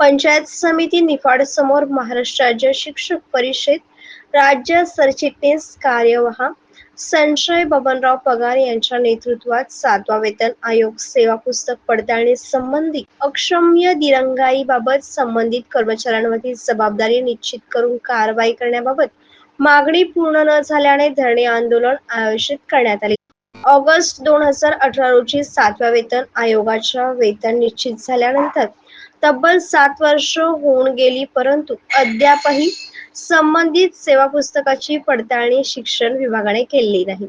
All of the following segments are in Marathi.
पंचायत समिती निफाड समोर महाराष्ट्र राज्य शिक्षक परिषद राज्य सरचिटणीस कार्यवाह संशय बबनराव पगार यांच्या नेतृत्वात सातवा वेतन आयोग सेवा पुस्तक पडताळणी संबंधी अक्षम्य दिरंगाईबाबत संबंधित कर्मचाऱ्यांवरील जबाबदारी निश्चित करून कारवाई करण्याबाबत मागणी पूर्ण न झाल्याने धरणे आंदोलन आयोजित करण्यात आले. ऑगस्ट दोन हजार अठरा रोजी सातव्या वेतन आयोगाच्या वेतन निश्चित झाल्यानंतर तब्बल सात वर्ष होऊन गेली परंतु अद्यापही संबंधित सेवा पुस्तकाची पडताळणी शिक्षण विभागाने केलेली नाही.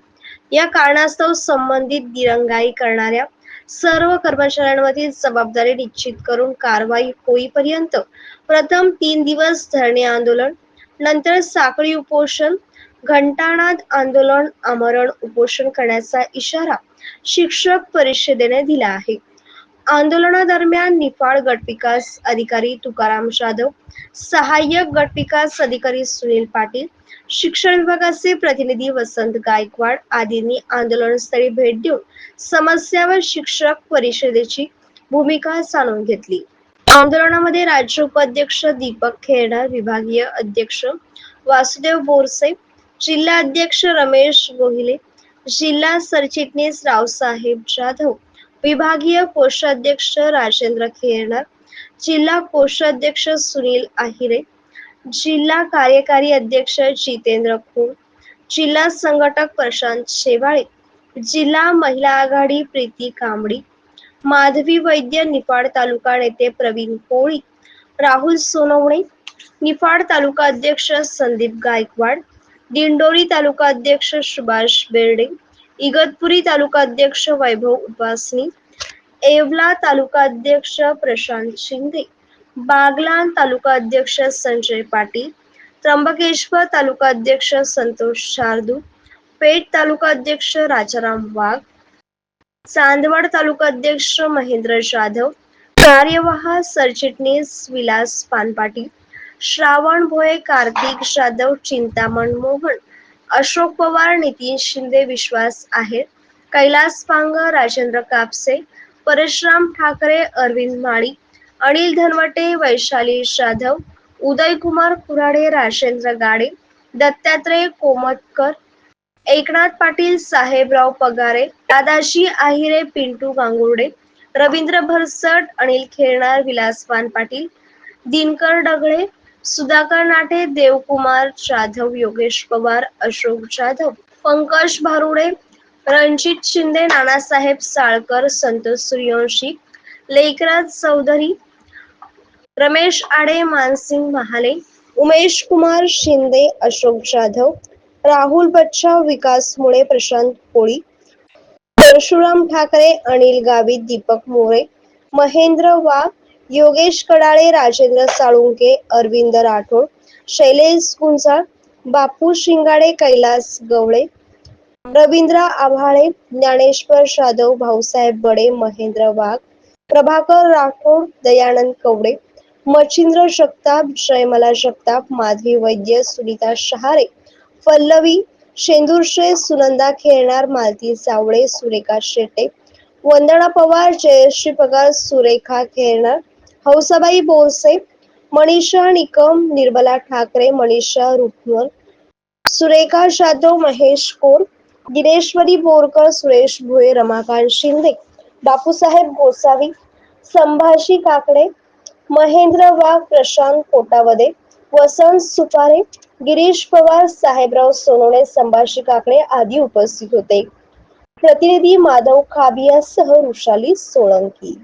या कारणास्तव संबंधित दिरंगाई करणाऱ्या सर्व कर्मचाऱ्यांवरील जबाबदारी निश्चित करून कारवाई होईपर्यंत प्रथम तीन दिवस धरणे आंदोलन नंतर साखळी उपोषण घंटानाद आंदोलन आमरण उपोषण करण्याचा इशारा शिक्षक परिषदेने दिला आहे. आंदोलनादरम्यान निफाड गटविकास अधिकारी तुकाराम जाधव सहाय्यक गटविकास अधिकारी सुनील पाटील शिक्षण विभागाचे प्रतिनिधी वसंत गायकवाड आदींनी आंदोलनस्थळी भेट देऊन समस्या व शिक्षक परिषदेची भूमिका जाणून घेतली. आंदोलनामध्ये राज्य उपाध्यक्ष दीपक खेरणार विभागीय अध्यक्ष वासुदेव बोरसे जिल्हा अध्यक्ष रमेश गोहिले जिल्हा सरचिटणीस रावसाहेब जाधव विभागीय कोषाध्यक्ष राजेंद्र खेरणार जिल्हा कोषाध्यक्ष सुनील आहिरे जिल्हा कार्यकारी अध्यक्ष जितेंद्र खोड जिल्हा संघटक प्रशांत शेवाळे जिल्हा महिला आघाडी प्रीती कांबडी माधवी वैद्य निफाड तालुका नेते प्रवीण कोळी राहुल सोनवणे निफाड तालुका अध्यक्ष संदीप गायकवाड दिंडोरी तालुका अध्यक्ष सुभाष बेर्डे इगतपुरी तालुका अध्यक्ष वैभव उपासनी येवला तालुका अध्यक्ष प्रशांत शिंदे बागलान तालुका अध्यक्ष संजय पाटील त्र्यंबकेश्वर तालुका अध्यक्ष संतोष शार्दू पेठ तालुका अध्यक्ष राजाराम वाघ चांदवड तालुका अध्यक्ष महेंद्र जाधव कार्यवाह सरचिटणीस विलास पानपाटी श्रावण भोये कार्तिक जाधव चिंतामण मोहन अशोक पवार नितीन शिंदे विश्वास आहेत. कैलास पांग राजेंद्र कापसे परशुराम ठाकरे अरविंद माळी अनिल धनवटे वैशाली जाधव उदयकुमार कुराडे राजेंद्र गाडे दत्तात्रय कोमतकर एकनाथ पाटील साहेबराव पगारे दादाजी आहिरे पिंटू गांगुर्डे रवींद्र भरसट अनिल खेळणार विलासवान पाटील दिनकर डगळे सुधाकर नाटे देवकुमार जाधव योगेश पवार अशोक जाधव पंकज भारुडे रणजित शिंदे नानासाहेब साळकर संतोष सूर्यवंशी लेखराज चौधरी रमेश आडे मानसिंग महाले उमेश कुमार शिंदे अशोक जाधव राहुल बच्चा विकास मुळे प्रशांत कोळी परशुराम ठाकरे अनिल गावित दीपक मोरे महेंद्र वाघ योगेश कडाळे राजेंद्र साळुंके अरविंद राठोड शैलेश गुंजाळ बापू शिंगाडे कैलास गवळे रवींद्र आभाळे ज्ञानेश्वर जाधव भाऊसाहेब बडे महेंद्र वाघ प्रभाकर राठोड दयानंद कवडे मच्छिंद्र जगताप जयमला जगताप माधवी वैद्य सुनीता शहारे पल्लवी शेंदूरशे सुनंदा खेळणार मालती सावळे सुरेखा शेटे वंदना पवार जयश्री पगार सुरेखा खेळणार हौसाबाई बोरसे मनीषा निकम निर्मला ठाकरे मनीषा रुपवर सुरेखा जाधव महेश कोर दिनेश्वरी बोरकर सुरेश भोये रमाकांत शिंदे बापूसाहेब गोसावी संभाजी काकडे महेंद्र वाघ प्रशांत कोटावदे वसंत सुपारे गिरीश पवार साहेबराव सोनवणे संभाजी काकडे आदी उपस्थित होते. प्रतिनिधी माधव खाबियासह रुशाली सोळंकी.